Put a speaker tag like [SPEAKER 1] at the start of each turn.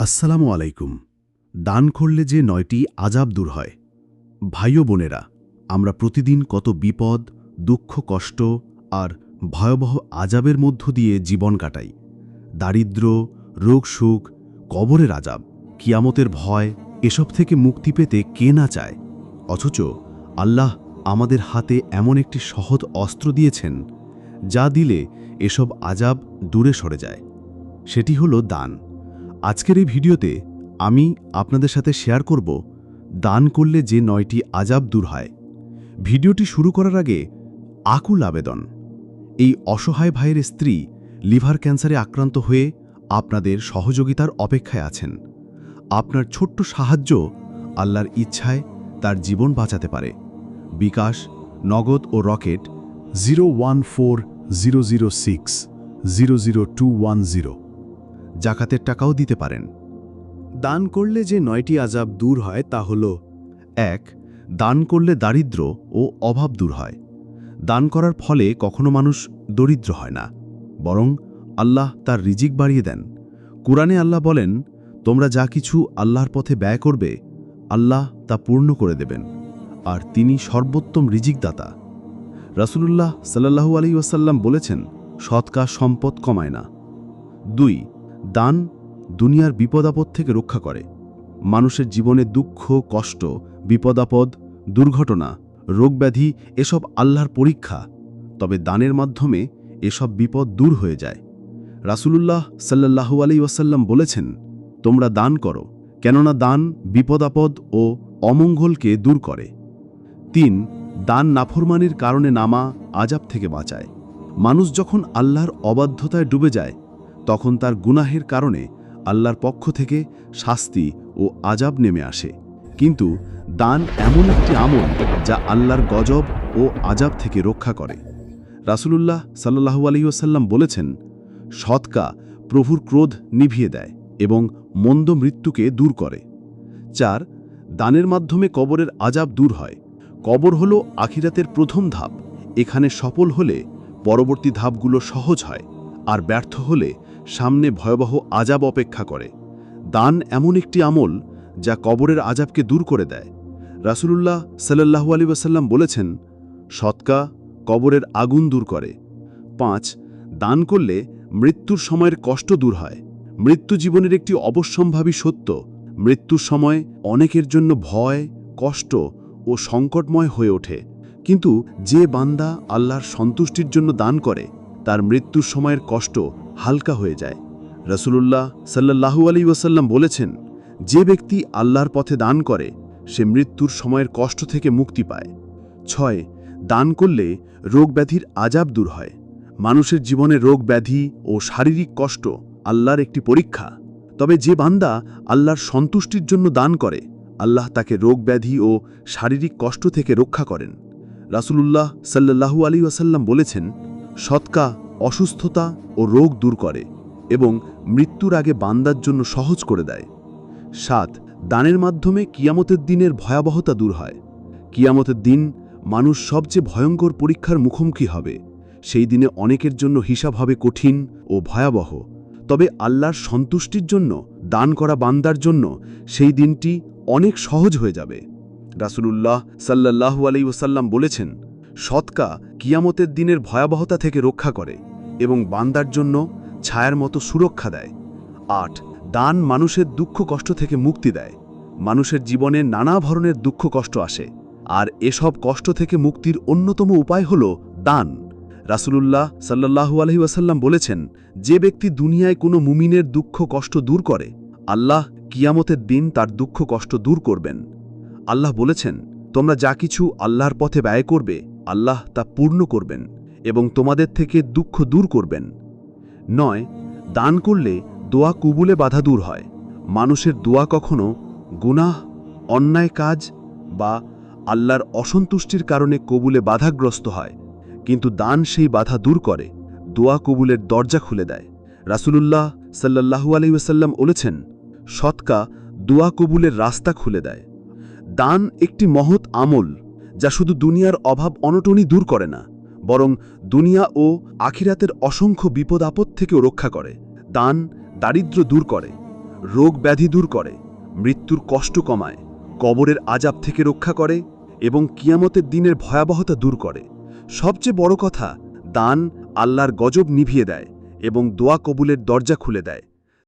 [SPEAKER 1] আসসালামু আলাইকুম। দান করলে যে নয়টি আজাব দূর হয়। ভাই বোনেরা, আমরা প্রতিদিন কত বিপদ, দুঃখ, কষ্ট আর ভয়াবহ আজাবের মধ্য দিয়ে জীবন কাটাই। দারিদ্র, রোগ, সুখ, কবরের আজাব কিয়ামতের ভয়, এসব থেকে মুক্তি পেতে কে না চায়? অথচ আল্লাহ আমাদের হাতে এমন একটি সহজ অস্ত্র দিয়েছেন, যা দিলে এসব আজাব দূরে সরে যায়। সেটি হলো দান। আজকের এই ভিডিওতে আমি আপনাদের সাথে শেয়ার করব দান করলে যে নয়টি আজাব দূর হয়। ভিডিওটি শুরু করার আগে আকুল আবেদন। এই অসহায় ভাইয়ের স্ত্রী লিভার ক্যান্সারে আক্রান্ত হয়ে আপনাদের সহযোগিতার অপেক্ষায় আছেন। আপনার ছোট্ট সাহায্য আল্লাহর ইচ্ছায় তার জীবন বাঁচাতে পারে। বিকাশ, নগদ ও Rocket zero one four zero zero six zero zero two one zero. জাকাতের টাকাও দিতে পারেন। দান করলে যে নয়টি আজাব দূর হয় তা হল, এক, দান করলে দারিদ্র ও অভাব দূর হয়। দান করার ফলে কখনো মানুষ দরিদ্র হয় না, বরং আল্লাহ তার রিজিক বাড়িয়ে দেন। কুরআনে আল্লাহ বলেন, তোমরা যা কিছু আল্লাহর পথে ব্যয় করবে, আল্লাহ তা পূর্ণ করে দেবেন, আর তিনি সর্বোত্তম রিজিকদাতা। রাসূলুল্লাহ সাল্লাহু আলী ওয়াসাল্লাম বলেছেন সৎকা সম্পদ কমায় না। দুই দান দুনিয়ার বিপদাপদ থেকে রক্ষা করে। মানুষের জীবনে দুঃখ, কষ্ট, বিপদাপদ, দুর্ঘটনা, রোগব্যাধি এসব আল্লাহর পরীক্ষা, তবে দানের মাধ্যমে এসব বিপদ দূর হয়ে যায়। রাসূলুল্লাহ সাল্লাহু আলী ওয়াসাল্লাম বলেছেন, তোমরা দান করো, কেননা দান বিপদাপদ ও অমঙ্গলকে দূর করে। তিন, দান নাফরমানির কারণে নামা আজাব থেকে বাঁচায়। মানুষ যখন আল্লাহর অবাধ্যতায় ডুবে যায় তখন তার গুনাহের কারণে আল্লাহর পক্ষ থেকে শাস্তি ও আজাব নেমে আসে। কিন্তু দান এমন একটি আমল যা আল্লাহর গজব ও আজাব থেকে রক্ষা করে। রাসূলুল্লাহ সাল্লাহু আলহিউসাল্লাম বলেছেন, সৎকা প্রভুর ক্রোধ নিভিয়ে দেয় এবং মন্দ মৃত্যুকে দূর করে। চার, দানের মাধ্যমে কবরের আজাব দূর হয়। কবর হল আখিরাতের প্রথম ধাপ। এখানে সফল হলে পরবর্তী ধাপগুলো সহজ হয়, আর ব্যর্থ হলে সামনে ভয়াবহ আজাব অপেক্ষা করে। দান এমন একটি আমল যা কবরের আজাবকে দূর করে দেয়। রাসূলুল্লাহ সাল্লাহু আলী ওয়াসাল্লাম বলেছেন, সৎকা কবরের আগুন দূর করে। পাঁচ, দান করলে মৃত্যুর সময়ের কষ্ট দূর হয়। মৃত্যু জীবনের একটি অবশ্যম্ভাবী সত্য। মৃত্যুর সময় অনেকের জন্য ভয়, কষ্ট ও সংকটময় হয়ে ওঠে। কিন্তু যে বান্দা আল্লাহর সন্তুষ্টির জন্য দান করে, তার মৃত্যুর সময়ের কষ্ট হালকা হয়ে যায়। রসুলুল্লাহ সাল্লাহু আলী ওয়াসাল্লাম বলেছেন, যে ব্যক্তি আল্লাহর পথে দান করে, সে মৃত্যুর সময়ের কষ্ট থেকে মুক্তি পায়। ছয়, দান করলে রোগ ব্যাধির আজাব দূর হয়। মানুষের জীবনে রোগ ব্যাধি ও শারীরিক কষ্ট আল্লাহর একটি পরীক্ষা। তবে যে বান্দা আল্লাহর সন্তুষ্টির জন্য দান করে, আল্লাহ তাকে রোগ ব্যাধি ও শারীরিক কষ্ট থেকে রক্ষা করেন। রাসূলুল্লাহ সাল্লাহু আলী ওয়াসাল্লাম বলেছেন, সৎকা অসুস্থতা ও রোগ দূর করে এবং মৃত্যুর আগে বান্দার জন্য সহজ করে দেয়। সাত, দানের মাধ্যমে কিয়ামতের দিনের ভয়াবহতা দূর হয়। কিয়ামতের দিন মানুষ সবচেয়ে ভয়ঙ্কর পরীক্ষার মুখোমুখি হবে। সেই দিনে অনেকের জন্য হিসাব হবে কঠিন ও ভয়াবহ। তবে আল্লাহর সন্তুষ্টির জন্য, দান করা বান্দার জন্য সেই দিনটি অনেক সহজ হয়ে যাবে। রাসূলুল্লাহ সাল্লাহু আলী ওসাল্লাম বলেছেন সৎকা কিয়ামতের দিনের ভয়াবহতা থেকে রক্ষা করে এবং বান্দার জন্য ছায়ার মতো সুরক্ষা দেয়। আট, দান মানুষের দুঃখ কষ্ট থেকে মুক্তি দেয়। মানুষের জীবনে নানা ধরনের দুঃখ কষ্ট আসে। আর এসব কষ্ট থেকে মুক্তির অন্যতম উপায় হল দান। রাসূলুল্লাহ সাল্লাহু আলহি ওয়াসাল্লাম বলেছেন, যে ব্যক্তি দুনিয়ায় কোনো মুমিনের দুঃখ কষ্ট দূর করে, আল্লাহ কিয়ামতের দিন তার দুঃখ কষ্ট দূর করবেন। আল্লাহ বলেছেন, তোমরা যা কিছু আল্লাহর পথে ব্যয় করবে আল্লাহ তা পূর্ণ করবেন এবং তোমাদের থেকে দুঃখ দূর করবেন। নয়, দান করলে দোয়া কুবুলে বাধা দূর হয়। মানুষের দোয়া কখনো গুনাহ, অন্যায় কাজ বা আল্লাহর অসন্তুষ্টির কারণে কবুলে বাধাগ্রস্ত হয়, কিন্তু দান সেই বাধা দূর করে, দোয়া কবুলের দরজা খুলে দেয়। রাসূলুল্লাহ সাল্লাহু আলী ওসাল্লাম বলেছেন, সৎকা দোয়া কবুলের রাস্তা খুলে দেয়। দান একটি মহৎ আমল। যা শুধু দুনিয়ার অভাব অনটনই দূর করে না, বরং দুনিয়া ও আখিরাতের অসংখ্য বিপদ আপদ থেকেও রক্ষা করে, দান, দারিদ্র্য দূর করে,
[SPEAKER 2] রোগ ব্যাধি দূর করে, মৃত্যুর কষ্ট কমায়, কবরের আজাব থেকে রক্ষা করে এবং কিয়ামতের দিনের ভয়াবহতা দূর করে। সবচেয়ে বড় কথা, দান আল্লাহর গজব নিভিয়ে দেয় এবং দোয়া কবুলের দরজা খুলে দেয়।